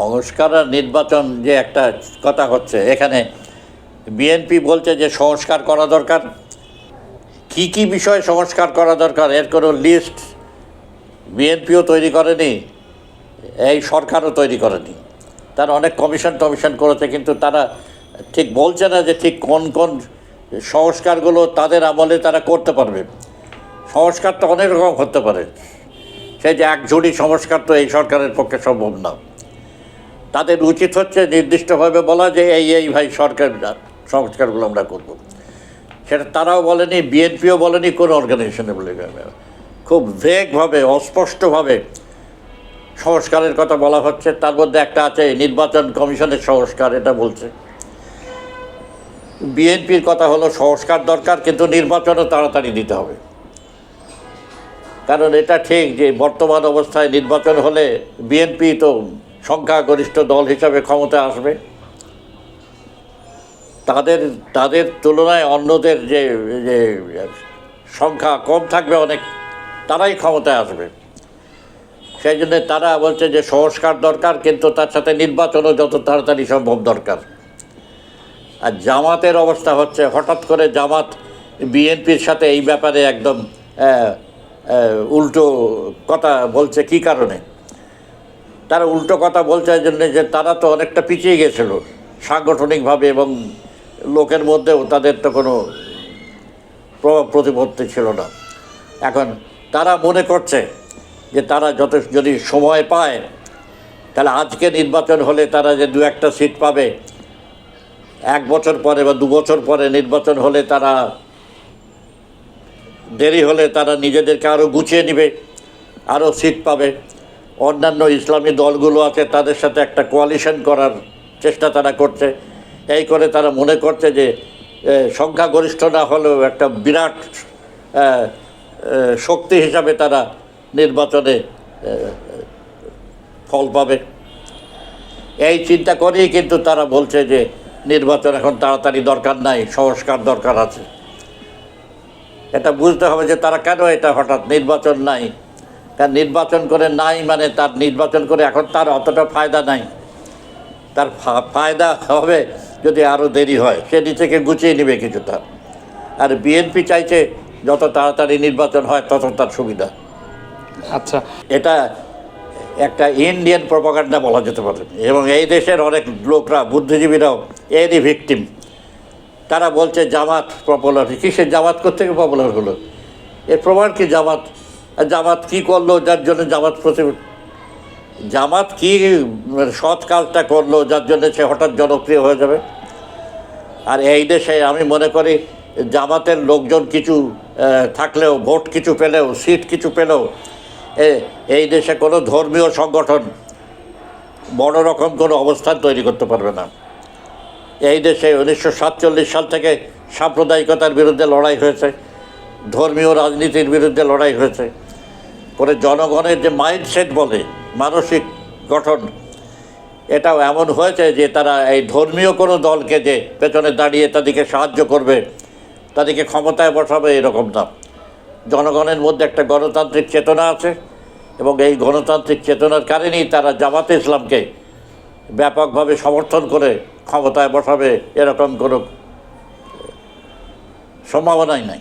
সংস্কার আর নির্বাচন যে একটা কথা হচ্ছে, এখানে বিএনপি বলছে যে সংস্কার করা দরকার। কি কি বিষয়ে সংস্কার করা দরকার, এর কোনো লিস্ট বিএনপিও তৈরি করেনি, এই সরকারও তৈরি করেনি। তারা অনেক কমিশন টমিশন করেছে, কিন্তু তারা ঠিক বলছে না যে ঠিক কোন কোন সংস্কারগুলো তাদের আমলে তারা করতে পারবে। সংস্কার তো অনেক রকম হতে পারে। সেই যে এক ঝুড়ি সংস্কার তো এই সরকারের পক্ষে সম্ভব না। তাদের উচিত হচ্ছে নির্দিষ্টভাবে বলা যে এই এই ভাই সরকার সংস্কারগুলো আমরা করব। সেটা তারাও বলেনি, বিএনপিও বলেনি, কোনো অর্গানাইজেশনে বলে খুব ভেগভাবে অস্পষ্টভাবে সংস্কারের কথা বলা হচ্ছে। তার মধ্যে একটা আছে, নির্বাচন কমিশনের সংস্কার, এটা বলছে। বিএনপির কথা হলো সংস্কার দরকার, কিন্তু নির্বাচনও তাড়াতাড়ি দিতে হবে। কারণ এটা ঠিক যে বর্তমান অবস্থায় নির্বাচন হলে বিএনপি তো সংখ্যাগরিষ্ঠ দল হিসাবে ক্ষমতা আসবে। তাদের তাদের তুলনায় অন্যদের যে যে সংখ্যা কম থাকবে অনেক, তারাই ক্ষমতায় আসবে। সেই জন্য তারা বলছে যে সংস্কার দরকার, কিন্তু তার সাথে নির্বাচনও যত তাড়াতাড়ি সম্ভব দরকার। আর জামাতের অবস্থা হচ্ছে, হঠাৎ করে জামাত বিএনপির সাথে এই ব্যাপারে একদম উল্টো কথা বলছে, কি কারণে? তারা উল্টো কথা বলছে জন্যে যে তারা তো অনেকটা পিছিয়ে গেছিল সাংগঠনিকভাবে এবং লোকের মধ্যেও তাদের তো কোনো প্রভাব প্রতিপত্তি ছিল না। এখন তারা মনে করছে যে তারা যত, যদি সময় পায়, তাহলে আজকে নির্বাচন হলে তারা যে দু একটা সিট পাবে, এক বছর পরে বা দু বছর পরে নির্বাচন হলে তারা দেরি হলে তারা নিজেদেরকে আরও গুছিয়ে নেবে আরও সিট পাবে। অন্যান্য ইসলামী দলগুলো আছে, তাদের সাথে একটা কোয়ালিশন করার চেষ্টা তারা করছে। এই করে তারা মনে করছে যে সংখ্যাগরিষ্ঠ না হলেও একটা বিরাট শক্তি হিসাবে তারা নির্বাচনে ফল পাবে। এই চিন্তা করেই কিন্তু তারা বলছে যে, নির্বাচন এখন তাড়াতাড়ি দরকার নাই, সংস্কার দরকার আছে। এটা বুঝতে হবে যে তারা কেন এটা হঠাৎ নির্বাচন নাই। কারণ নির্বাচন করে নাই মানে তার নির্বাচন করে এখন তার অতটা ফায়দা নাই। তার ফায়দা হবে যদি আরও দেরি হয়। সে নিজেকে গুছিয়ে নেবে কিছু তার। আর বিএনপি চাইছে যত তাড়াতাড়ি নির্বাচন হয় তত তার সুবিধা। আচ্ছা। এটা একটা ইন্ডিয়ান প্রপাগান্ডা বলা যেতে পারে। এবং এই দেশের অনেক লোকরা বুদ্ধিজীবীরাও এরই ভিকটিম তারা বলছে জামাত পপুলার কিসের জামাত? থেকে পপুলার হলো? এর প্রমাণ কি জামাত? জামাত কি করল, যার জন্য জামাত প্রতি জামাত কি মানে সৎ কাজটা করল, যার জন্য সে হঠাৎ জনপ্রিয় হয়ে যাবে? আর এই দেশে আমি মনে করি, জামাতের লোকজন কিছু থাকলেও, ভোট কিছু পেলেও, সিট কিছু পেলেও এই দেশে কোনো ধর্মীয় সংগঠন বড় রকম কোনো অবস্থান তৈরি করতে পারবে না। এই দেশে উনিশশো সাতচল্লিশ সাল থেকে সাম্প্রদায়িকতার বিরুদ্ধে লড়াই হয়েছে। ধর্মীয় রাজনীতির বিরুদ্ধে লড়াই হয়েছে। করে জনগণের যে মাইন্ডসেট বলে, মানসিক গঠন, এটাও এমন হয়েছে যে তারা এই ধর্মীয় কোনো দলকে যে পেছনে দাঁড়িয়ে তাদেরকে সাহায্য করবে, তাদেরকে ক্ষমতায় বসাবে, এরকম না। জনগণের মধ্যে একটা গণতান্ত্রিক চেতনা আছে এবং এই গণতান্ত্রিক চেতনার কারণেই তারা জামাতে ইসলামকে ব্যাপকভাবে সমর্থন করে ক্ষমতায় বসাবে, এরকম কোনো সম্ভাবনাই নাই।